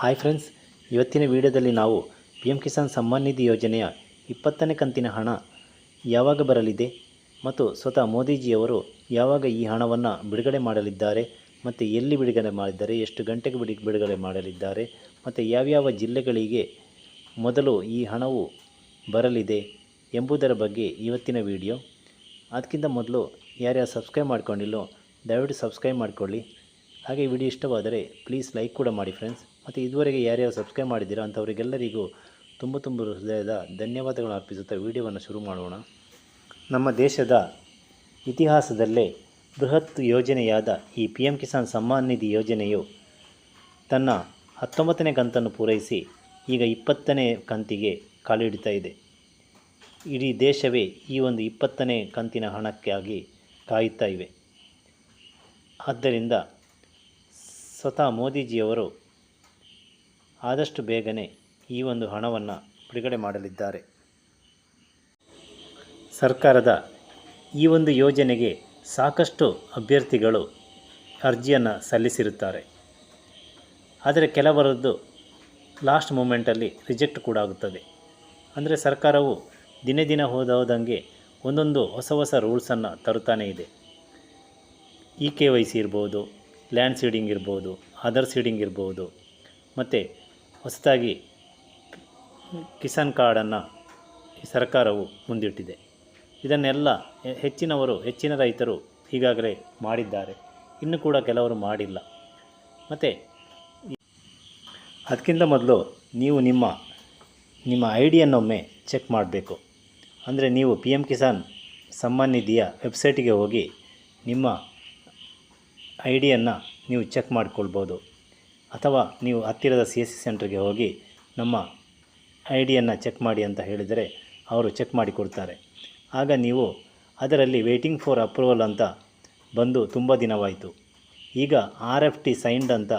Hi friends, ಇವತ್ತಿನ ವಿಡಿಯೋದಲ್ಲಿ ನಾವು ಪಿ ಎಂ ಕಿಸಾನ್ ಸಮ್ಮಾನ್ ನಿಧಿ ಯೋಜನೆಯ ಇಪ್ಪತ್ತನೇ ಕಂತಿನ ಹಣ ಯಾವಾಗ ಬರಲಿದೆ ಮತ್ತು ಸ್ವತಃ ಮೋದಿಜಿಯವರು ಯಾವಾಗ ಈ ಹಣವನ್ನು ಬಿಡುಗಡೆ ಮಾಡಲಿದ್ದಾರೆ ಮತ್ತು ಎಲ್ಲಿ ಬಿಡುಗಡೆ ಮಾಡಿದ್ದಾರೆ, ಎಷ್ಟು ಗಂಟೆಗೆ ಬಿಡಿ, ಬಿಡುಗಡೆ ಮಾಡಲಿದ್ದಾರೆ ಮತ್ತು ಯಾವ್ಯಾವ ಜಿಲ್ಲೆಗಳಿಗೆ ಮೊದಲು ಈ ಹಣವು ಬರಲಿದೆ ಎಂಬುದರ ಬಗ್ಗೆ ಇವತ್ತಿನ ವಿಡಿಯೋ. ಅದಕ್ಕಿಂತ ಮೊದಲು ಯಾರ್ಯಾರು ಸಬ್ಸ್ಕ್ರೈಬ್ ಮಾಡ್ಕೊಂಡಿಲ್ಲೋ ದಯವಿಟ್ಟು ಸಬ್ಸ್ಕ್ರೈಬ್ ಮಾಡಿಕೊಳ್ಳಿ. ಹಾಗೆ ವಿಡಿಯೋ ಇಷ್ಟವಾದರೆ ಪ್ಲೀಸ್ ಲೈಕ್ ಕೂಡ ಮಾಡಿ ಫ್ರೆಂಡ್ಸ್. ಮತ್ತು ಇದುವರೆಗೆ ಯಾರ್ಯಾರು ಸಬ್ಸ್ಕ್ರೈಬ್ ಮಾಡಿದ್ದೀರಾ ಅಂಥವರಿಗೆಲ್ಲರಿಗೂ ತುಂಬ ತುಂಬ ಹೃದಯದ ಧನ್ಯವಾದಗಳು ಅರ್ಪಿಸುತ್ತಾ ವಿಡಿಯೋವನ್ನು ಶುರು ಮಾಡೋಣ. ನಮ್ಮ ದೇಶದ ಇತಿಹಾಸದಲ್ಲೇ ಬೃಹತ್ ಯೋಜನೆಯಾದ ಈ ಪಿ ಎಂ ಕಿಸಾನ್ ಸಮ್ಮಾನ್ ನಿಧಿ ಯೋಜನೆಯು ತನ್ನ ಹತ್ತೊಂಬತ್ತನೇ ಕಂತನ್ನು ಪೂರೈಸಿ ಈಗ ಇಪ್ಪತ್ತನೇ ಕಂತಿಗೆ ಕಾಲಿಡ್ತಾ ಇದೆ. ಇಡೀ ದೇಶವೇ ಈ ಒಂದು ಇಪ್ಪತ್ತನೇ ಕಂತಿನ ಹಣಕ್ಕಾಗಿ ಕಾಯುತ್ತಾ ಇವೆ. ಆದ್ದರಿಂದ ಸ್ವತಃ ಮೋದಿಜಿಯವರು ಆದಷ್ಟು ಬೇಗನೆ ಈ ಒಂದು ಹಣವನ್ನು ಬಿಡುಗಡೆ ಮಾಡಲಿದ್ದಾರೆ. ಸರ್ಕಾರದ ಈ ಒಂದು ಯೋಜನೆಗೆ ಸಾಕಷ್ಟು ಅಭ್ಯರ್ಥಿಗಳು ಅರ್ಜಿಯನ್ನು ಸಲ್ಲಿಸಿರುತ್ತಾರೆ. ಆದರೆ ಕೆಲವರದ್ದು ಲಾಸ್ಟ್ ಮೂಮೆಂಟಲ್ಲಿ ರಿಜೆಕ್ಟ್ ಕೂಡ ಆಗುತ್ತದೆ. ಅಂದರೆ ಸರ್ಕಾರವು ದಿನೇ ದಿನ ಹೋದ ಹೋದಂಗೆ ಒಂದೊಂದು ಹೊಸ ಹೊಸ ರೂಲ್ಸನ್ನು ತರುತ್ತಾನೇ ಇದೆ. ಇ ಕೆ ವೈ ಸಿ ಇರ್ಬೋದು, ಲ್ಯಾಂಡ್ ಸೀಡಿಂಗ್ ಇರ್ಬೋದು ಆಧಾರ್ ಸೀಡಿಂಗ್ ಇರ್ಬೋದು, ಮತ್ತು ಹೊಸದಾಗಿ ಕಿಸಾನ್ ಕಾರ್ಡನ್ನು ಸರ್ಕಾರವು ಮುಂದಿಟ್ಟಿದೆ. ಇದನ್ನೆಲ್ಲ ಹೆಚ್ಚಿನವರು, ಹೆಚ್ಚಿನ ರೈತರು ಈಗಾಗಲೇ ಮಾಡಿದ್ದಾರೆ. ಇನ್ನು ಕೂಡ ಕೆಲವರು ಮಾಡಿಲ್ಲ. ಮತ್ತು ಅದಕ್ಕಿಂತ ಮೊದಲು ನೀವು ನಿಮ್ಮ ನಿಮ್ಮ ಐ ಡಿಯನ್ನೊಮ್ಮೆ ಚೆಕ್ ಮಾಡಬೇಕು. ಅಂದರೆ ನೀವು ಪಿ ಎಂ ಕಿಸಾನ್ ಸಮ್ಮಾನ್ ನಿಧಿಯ ವೆಬ್ಸೈಟಿಗೆ ಹೋಗಿ ನಿಮ್ಮ ಐ ಡಿಯನ್ನು ನೀವು ಚೆಕ್ ಮಾಡಿಕೊಳ್ಬೋದು. ಅಥವಾ ನೀವು ಹತ್ತಿರದ ಸಿ ಎಸ್ ಸಿ ಸೆಂಟ್ರಿಗೆ ಹೋಗಿ ನಮ್ಮ ಐ ಡಿಯನ್ನು ಚೆಕ್ ಮಾಡಿ ಅಂತ ಹೇಳಿದರೆ ಅವರು ಚೆಕ್ ಮಾಡಿ ಕೊಡ್ತಾರೆ. ಆಗ ನೀವು ಅದರಲ್ಲಿ ವೇಟಿಂಗ್ ಫಾರ್ ಅಪ್ರೂವಲ್ ಅಂತ ಬಂದು ತುಂಬ ದಿನವಾಯಿತು. ಈಗ ಆರ್ ಎಫ್ ಟಿ ಸೈನ್ಡ್ ಅಂತ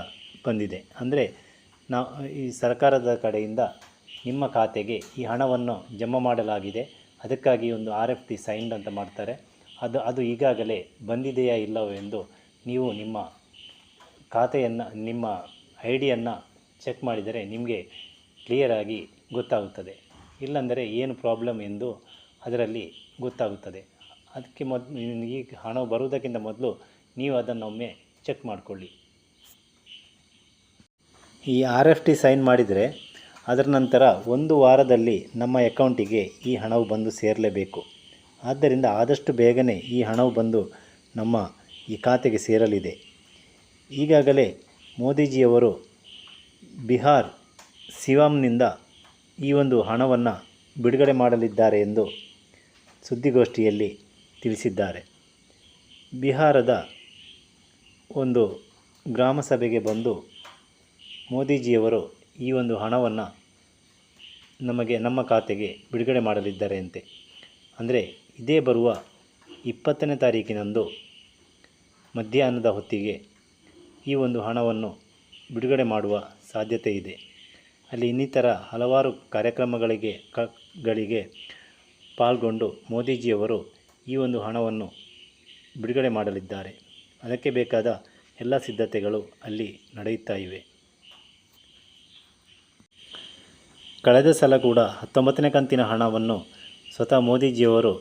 ಬಂದಿದೆ. ಅಂದರೆ ನಾವು ಈ ಸರ್ಕಾರದ ಕಡೆಯಿಂದ ನಿಮ್ಮ ಖಾತೆಗೆ ಈ ಹಣವನ್ನು ಜಮಾ ಮಾಡಲಾಗಿದೆ. ಅದಕ್ಕಾಗಿ ಒಂದು ಆರ್ ಎಫ್ ಟಿ ಸೈನ್ಡ್ ಅಂತ ಮಾಡ್ತಾರೆ. ಅದು ಅದು ಈಗಾಗಲೇ ಬಂದಿದೆಯಾ ಇಲ್ಲವೋ ಎಂದು ನೀವು ನಿಮ್ಮ ಖಾತೆಯನ್ನು, ನಿಮ್ಮ ಐ ಡಿಯನ್ನು ಚೆಕ್ ಮಾಡಿದರೆ ನಿಮಗೆ ಕ್ಲಿಯರಾಗಿ ಗೊತ್ತಾಗುತ್ತದೆ. ಇಲ್ಲಂದರೆ ಏನು ಪ್ರಾಬ್ಲಮ್ ಎಂದು ಅದರಲ್ಲಿ ಗೊತ್ತಾಗುತ್ತದೆ. ಅದಕ್ಕೆ ಮೊದಲು ಈ ಹಣ ಬರುವುದಕ್ಕಿಂತ ಮೊದಲು ನೀವು ಅದನ್ನು ಒಮ್ಮೆ ಚೆಕ್ ಮಾಡಿಕೊಳ್ಳಿ. ಈ ಆರ್ ಎಫ್ ಟಿ ಸೈನ್ ಮಾಡಿದರೆ ಅದರ ನಂತರ ಒಂದು ವಾರದಲ್ಲಿ ನಮ್ಮ ಅಕೌಂಟಿಗೆ ಈ ಹಣವು ಬಂದು ಸೇರಲೇಬೇಕು. ಆದ್ದರಿಂದ ಆದಷ್ಟು ಬೇಗನೆ ಈ ಹಣವು ಬಂದು ನಮ್ಮ ಈ ಖಾತೆಗೆ ಸೇರಲಿದೆ. ಈಗಾಗಲೇ ಮೋದಿಜಿಯವರು ಬಿಹಾರ್ ಸಿವಾಮ್ನಿಂದ ಈ ಒಂದು ಹಣವನ್ನು ಬಿಡುಗಡೆ ಮಾಡಲಿದ್ದಾರೆ ಎಂದು ಸುದ್ದಿಗೋಷ್ಠಿಯಲ್ಲಿ ತಿಳಿಸಿದ್ದಾರೆ. ಬಿಹಾರದ ಒಂದು ಗ್ರಾಮ ಸಭೆಗೆ ಬಂದು ಮೋದಿಜಿಯವರು ಈ ಒಂದು ಹಣವನ್ನು ನಮಗೆ ನಮ್ಮ ಖಾತೆಗೆ ಬಿಡುಗಡೆ ಮಾಡಲಿದ್ದಾರೆಂತೆ ಅಂದರೆ ಇದೇ ಬರುವ ಇಪ್ಪತ್ತನೇ ತಾರೀಕಿನಂದು ಮಧ್ಯಾಹ್ನದ ಹೊತ್ತಿಗೆ ಈ ಒಂದು ಹಣವನ್ನು ಬಿಡುಗಡೆ ಮಾಡುವ ಸಾಧ್ಯತೆ ಇದೆ. ಅಲ್ಲಿ ಇನ್ನಿತರ ಹಲವಾರು ಕಾರ್ಯಕ್ರಮಗಳಿಗೆ ಗಳಿಗೆ ಪಾಲ್ಗೊಂಡು ಮೋದಿಜಿಯವರು ಈ ಒಂದು ಹಣವನ್ನು ಬಿಡುಗಡೆ ಮಾಡಲಿದ್ದಾರೆ. ಅದಕ್ಕೆ ಬೇಕಾದ ಎಲ್ಲ ಸಿದ್ಧತೆಗಳು ಅಲ್ಲಿ ನಡೆಯುತ್ತಾ ಇವೆ. ಕಳೆದ ಸಲ ಕೂಡ ಹತ್ತೊಂಬತ್ತನೇ ಕಂತಿನ ಹಣವನ್ನು ಸ್ವತಃ ಮೋದಿಜಿಯವರು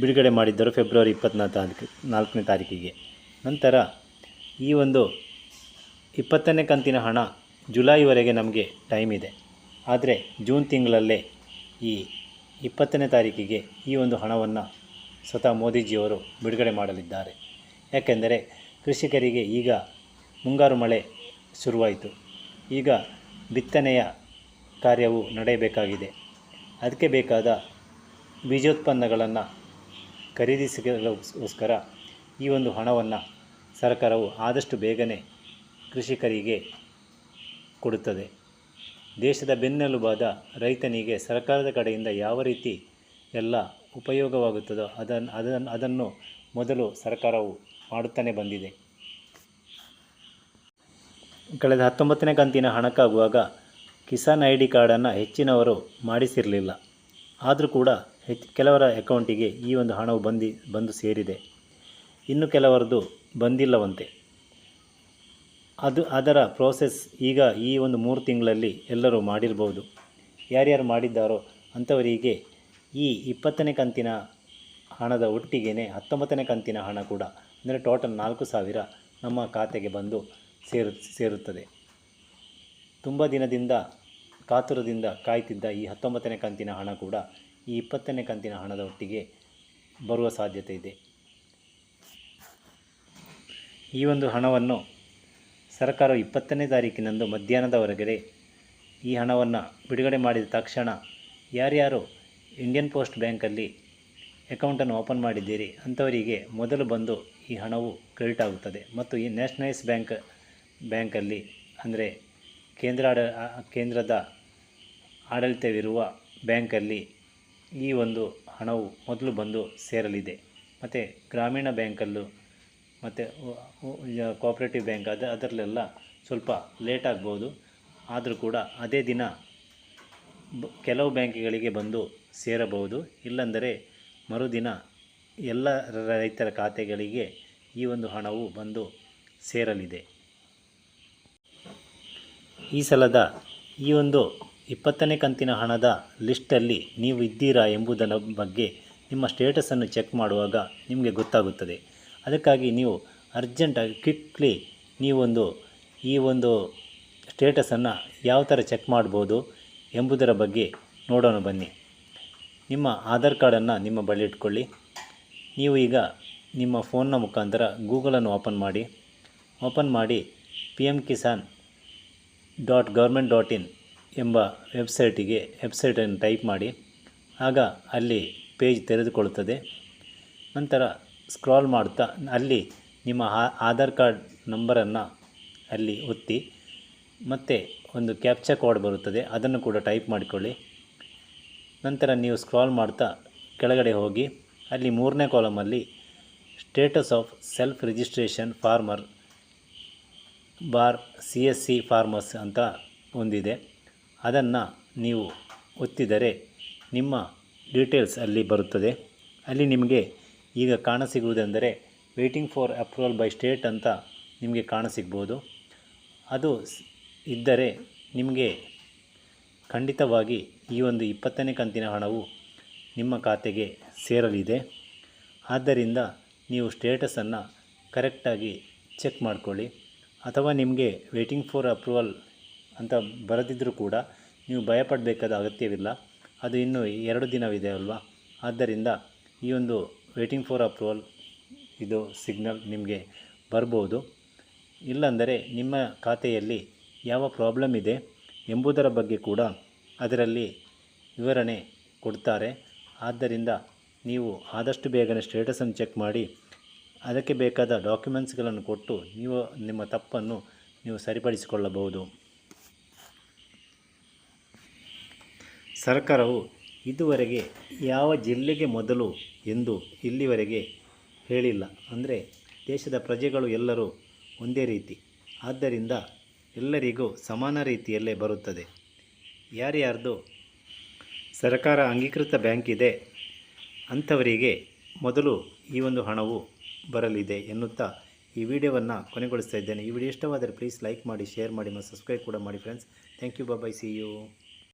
ಬಿಡುಗಡೆ ಮಾಡಿದ್ದರು ಫೆಬ್ರವರಿ ಇಪ್ಪತ್ತ್ನಾಲ್ಕು ನಾಲ್ಕನೇ ತಾರೀಕಿಗೆ. ನಂತರ ಈ ಒಂದು ಇಪ್ಪತ್ತನೇ ಕಂತಿನ ಹಣ ಜುಲೈವರೆಗೆ ನಮಗೆ ಟೈಮ್ ಇದೆ. ಆದರೆ ಜೂನ್ ತಿಂಗಳಲ್ಲೇ ಈ ಇಪ್ಪತ್ತನೇ ತಾರೀಕಿಗೆ ಈ ಒಂದು ಹಣವನ್ನು ಸ್ವತಃ ಮೋದಿಜಿಯವರು ಬಿಡುಗಡೆ ಮಾಡಲಿದ್ದಾರೆ. ಯಾಕೆಂದರೆ ಕೃಷಿಕರಿಗೆ ಈಗ ಮುಂಗಾರು ಮಳೆ ಶುರುವಾಯಿತು. ಈಗ ಬಿತ್ತನೆಯ ಕಾರ್ಯವು ನಡೆಯಬೇಕಾಗಿದೆ. ಅದಕ್ಕೆ ಬೇಕಾದ ಬೀಜೋತ್ಪನ್ನಗಳನ್ನು ಖರೀದಿಸಗೋಸ್ಕರ ಈ ಒಂದು ಹಣವನ್ನು ಸರ್ಕಾರವು ಆದಷ್ಟು ಬೇಗನೆ ಕೃಷಿಕರಿಗೆ ಕೊಡುತ್ತದೆ. ದೇಶದ ಬೆನ್ನೆಲುಬಾದ ರೈತನಿಗೆ ಸರ್ಕಾರದ ಕಡೆಯಿಂದ ಯಾವ ರೀತಿ ಎಲ್ಲ ಉಪಯೋಗವಾಗುತ್ತದೋ ಅದನ್ನು ಅದನ್ನು ಅದನ್ನು ಮೊದಲು ಸರ್ಕಾರವು ಮಾಡುತ್ತಾನೆ ಬಂದಿದೆ. ಕಳೆದ ಹತ್ತೊಂಬತ್ತನೇ ಕಂತಿನ ಹಣಕ್ಕಾಗುವಾಗ ಕಿಸಾನ್ ಐ ಡಿ ಕಾರ್ಡನ್ನು ಹೆಚ್ಚಿನವರು ಮಾಡಿಸಿರಲಿಲ್ಲ. ಆದರೂ ಕೂಡ ಹೆಚ್ಚು, ಕೆಲವರ ಅಕೌಂಟಿಗೆ ಈ ಒಂದು ಹಣವು ಬಂದು ಬಂದು ಸೇರಿದೆ. ಇನ್ನು ಕೆಲವರದು ಬಂದಿಲ್ಲವಂತೆ. ಅದು ಅದರ ಪ್ರೋಸೆಸ್ ಈಗ ಈ ಒಂದು ಮೂರು ತಿಂಗಳಲ್ಲಿ ಎಲ್ಲರೂ ಮಾಡಿರ್ಬೋದು. ಯಾರ್ಯಾರು ಮಾಡಿದ್ದಾರೋ ಅಂಥವರಿಗೆ ಈ ಇಪ್ಪತ್ತನೇ ಕಂತಿನ ಹಣದ ಒಟ್ಟಿಗೆ ಹತ್ತೊಂಬತ್ತನೇ ಕಂತಿನ ಹಣ ಕೂಡ, ಅಂದರೆ ಟೋಟಲ್ ನಾಲ್ಕು ಸಾವಿರ ನಮ್ಮ ಖಾತೆಗೆ ಬಂದು ಸೇರು, ಸೇರುತ್ತದೆ. ತುಂಬ ದಿನದಿಂದ ಕಾತುರದಿಂದ ಕಾಯ್ತಿದ್ದ ಈ ಹತ್ತೊಂಬತ್ತನೇ ಕಂತಿನ ಹಣ ಕೂಡ ಈ ಇಪ್ಪತ್ತನೇ ಕಂತಿನ ಹಣದ ಒಟ್ಟಿಗೆ ಬರುವ ಸಾಧ್ಯತೆ ಇದೆ. ಈ ಒಂದು ಹಣವನ್ನು ಸರ್ಕಾರ ಇಪ್ಪತ್ತನೇ ತಾರೀಕಿನಂದು ಮಧ್ಯಾಹ್ನದವರೆಗೆ ಈ ಹಣವನ್ನು ಬಿಡುಗಡೆ ಮಾಡಿದ ತಕ್ಷಣ ಯಾರ್ಯಾರು ಇಂಡಿಯನ್ ಪೋಸ್ಟ್ ಬ್ಯಾಂಕಲ್ಲಿ ಅಕೌಂಟನ್ನು ಓಪನ್ ಮಾಡಿದ್ದೀರಿ ಅಂಥವರಿಗೆ ಮೊದಲು ಬಂದು ಈ ಹಣವು ಕ್ರೆಡಿಟ್ ಆಗುತ್ತದೆ. ಮತ್ತು ಈ ನ್ಯಾಷನಲೈಸ್ ಬ್ಯಾಂಕ್, ಬ್ಯಾಂಕಲ್ಲಿ ಅಂದರೆ ಕೇಂದ್ರ ಆಡ ಕೇಂದ್ರದ ಆಡಳಿತವಿರುವ ಬ್ಯಾಂಕಲ್ಲಿ ಈ ಒಂದು ಹಣವು ಮೊದಲು ಬಂದು ಸೇರಲಿದೆ. ಮತ್ತು ಗ್ರಾಮೀಣ ಬ್ಯಾಂಕಲ್ಲೂ ಮತ್ತು ಕೋಆಪ್ರೇಟಿವ್ ಬ್ಯಾಂಕ್ ಅದು, ಅದರಲ್ಲೆಲ್ಲ ಸ್ವಲ್ಪ ಲೇಟ್ ಆಗ್ಬೋದು. ಆದರೂ ಕೂಡ ಅದೇ ದಿನ ಕೆಲವು ಬ್ಯಾಂಕ್ಗಳಿಗೆ ಬಂದು ಸೇರಬಹುದು. ಇಲ್ಲಂದರೆ ಮರುದಿನ ಎಲ್ಲ ರೈತರ ಖಾತೆಗಳಿಗೆ ಈ ಒಂದು ಹಣವು ಬಂದು ಸೇರಲಿದೆ. ಈ ಸಲದ ಈ ಒಂದು ಇಪ್ಪತ್ತನೇ ಕಂತಿನ ಹಣದ ಲಿಸ್ಟಲ್ಲಿ ನೀವು ಇದ್ದೀರಾ ಎಂಬುದರ ಬಗ್ಗೆ ನಿಮ್ಮ ಸ್ಟೇಟಸನ್ನು ಚೆಕ್ ಮಾಡುವಾಗ ನಿಮಗೆ ಗೊತ್ತಾಗುತ್ತದೆ. ಅದಕ್ಕಾಗಿ ನೀವು ಅರ್ಜೆಂಟಾಗಿ ಕ್ವಿಕ್ಲಿ ನೀವೊಂದು ಈ ಒಂದು ಸ್ಟೇಟಸನ್ನು ಯಾವ ಥರ ಚೆಕ್ ಮಾಡ್ಬೋದು ಎಂಬುದರ ಬಗ್ಗೆ ನೋಡೋಣ ಬನ್ನಿ. ನಿಮ್ಮ ಆಧಾರ್ ಕಾರ್ಡನ್ನು ನಿಮ್ಮ ಬಳಿ ಇಟ್ಕೊಳ್ಳಿ. ನೀವು ಈಗ ನಿಮ್ಮ ಫೋನ್ನ ಮುಖಾಂತರ ಗೂಗಲನ್ನು ಓಪನ್ ಮಾಡಿ. ಓಪನ್ ಮಾಡಿ P M Kisan dot government dot in ಎಂಬ ವೆಬ್ಸೈಟಿಗೆ ವೆಬ್ಸೈಟನ್ನು ಟೈಪ್ ಮಾಡಿ. ಆಗ ಅಲ್ಲಿ ಪೇಜ್ ತೆರೆದುಕೊಳ್ಳುತ್ತದೆ. ನಂತರ ಸ್ಕ್ರಾಲ್ ಮಾಡ್ತಾ, ಅಲ್ಲಿ ನಿಮ್ಮ ಆಧಾರ್ ಕಾರ್ಡ್ ನಂಬರನ್ನು ಅಲ್ಲಿ ಒತ್ತಿ, ಮತ್ತು ಒಂದು ಕ್ಯಾಪ್ಚಾ ಕೋಡ್ ಬರುತ್ತದೆ, ಅದನ್ನು ಕೂಡ ಟೈಪ್ ಮಾಡಿಕೊಳ್ಳಿ. ನಂತರ ನೀವು ಸ್ಕ್ರಾಲ್ ಮಾಡ್ತಾ, ಕೆಳಗಡೆ ಹೋಗಿ, ಅಲ್ಲಿ ಮೂರನೇ ಕಾಲಮಲ್ಲಿ status of self registration farmer bar C S C farmers ಅಂತ ಒಂದಿದೆ. ಅದನ್ನು ನೀವು ಒತ್ತಿದರೆ ನಿಮ್ಮ ಡೀಟೇಲ್ಸ್ ಅಲ್ಲಿ ಬರುತ್ತದೆ. ಅಲ್ಲಿ ನಿಮಗೆ ಈಗ ಕಾಣಸಿಗುವುದೆಂದರೆ waiting for approval by state ಅಂತ ನಿಮಗೆ ಕಾಣಸಿಗ್ಬೋದು. ಅದು ಇದ್ದರೆ ನಿಮಗೆ ಖಂಡಿತವಾಗಿ ಈ ಒಂದು ಇಪ್ಪತ್ತನೇ ಕಂತಿನ ಹಣವು ನಿಮ್ಮ ಖಾತೆಗೆ ಸೇರಲಿದೆ. ಆದ್ದರಿಂದ ನೀವು ಸ್ಟೇಟಸನ್ನು ಕರೆಕ್ಟಾಗಿ ಚೆಕ್ ಮಾಡಿಕೊಳ್ಳಿ. ಅಥವಾ ನಿಮಗೆ ವೇಟಿಂಗ್ ಫಾರ್ ಅಪ್ರೂವಲ್ ಅಂತ ಬರೆದಿದ್ದರೂ ಕೂಡ ನೀವು ಭಯಪಡಬೇಕಾದ ಅಗತ್ಯವಿಲ್ಲ. ಅದು ಇನ್ನೂ ಎರಡು ದಿನವಿದೆ ಅಲ್ವಾ? ಆದ್ದರಿಂದ ಈ ಒಂದು ವೇಟಿಂಗ್ ಫಾರ್ ಅಪ್ರೂವಲ್ ಇದು ಸಿಗ್ನಲ್ ನಿಮಗೆ ಬರ್ಬೋದು. ಇಲ್ಲಂದರೆ ನಿಮ್ಮ ಖಾತೆಯಲ್ಲಿ ಯಾವ ಪ್ರಾಬ್ಲಮ್ ಇದೆ ಎಂಬುದರ ಬಗ್ಗೆ ಕೂಡ ಅದರಲ್ಲಿ ವಿವರಣೆ ಕೊಡ್ತಾರೆ. ಆದ್ದರಿಂದ ನೀವು ಆದಷ್ಟು ಬೇಗನೆ ಸ್ಟೇಟಸನ್ನು ಚೆಕ್ ಮಾಡಿ, ಅದಕ್ಕೆ ಬೇಕಾದ ಡಾಕ್ಯುಮೆಂಟ್ಸ್ಗಳನ್ನು ಕೊಟ್ಟು ನೀವು ನಿಮ್ಮ ತಪ್ಪನ್ನು ನೀವು ಸರಿಪಡಿಸಿಕೊಳ್ಳಬಹುದು. ಸರ್ಕಾರವು ಇದುವರೆಗೆ ಯಾವ ಜಿಲ್ಲೆಗೆ ಮೊದಲು ಎಂದು ಇಲ್ಲಿವರೆಗೆ ಹೇಳಿಲ್ಲ. ಅಂದರೆ ದೇಶದ ಪ್ರಜೆಗಳು ಎಲ್ಲರೂ ಒಂದೇ ರೀತಿ. ಆದ್ದರಿಂದ ಎಲ್ಲರಿಗೂ ಸಮಾನ ರೀತಿಯಲ್ಲೇ ಬರುತ್ತದೆ. ಯಾರ್ಯಾರ್ದು ಸರ್ಕಾರ ಅಂಗೀಕೃತ ಬ್ಯಾಂಕ್ ಇದೆ, ಅಂಥವರಿಗೆ ಮೊದಲು ಈ ಒಂದು ಹಣವು ಬರಲಿದೆ ಎನ್ನುತ್ತಾ ಈ ವಿಡಿಯೋವನ್ನು ಕೊನೆಗೊಳಿಸ್ತಾ ಇದ್ದೇನೆ. ಈ ವಿಡಿಯೋ ಇಷ್ಟವಾದರೆ ಪ್ಲೀಸ್ ಲೈಕ್ ಮಾಡಿ, ಶೇರ್ ಮಾಡಿ ಮತ್ತು ಸಬ್ಸ್ಕ್ರೈಬ್ ಕೂಡ ಮಾಡಿ friends. Thank you bye bye see you.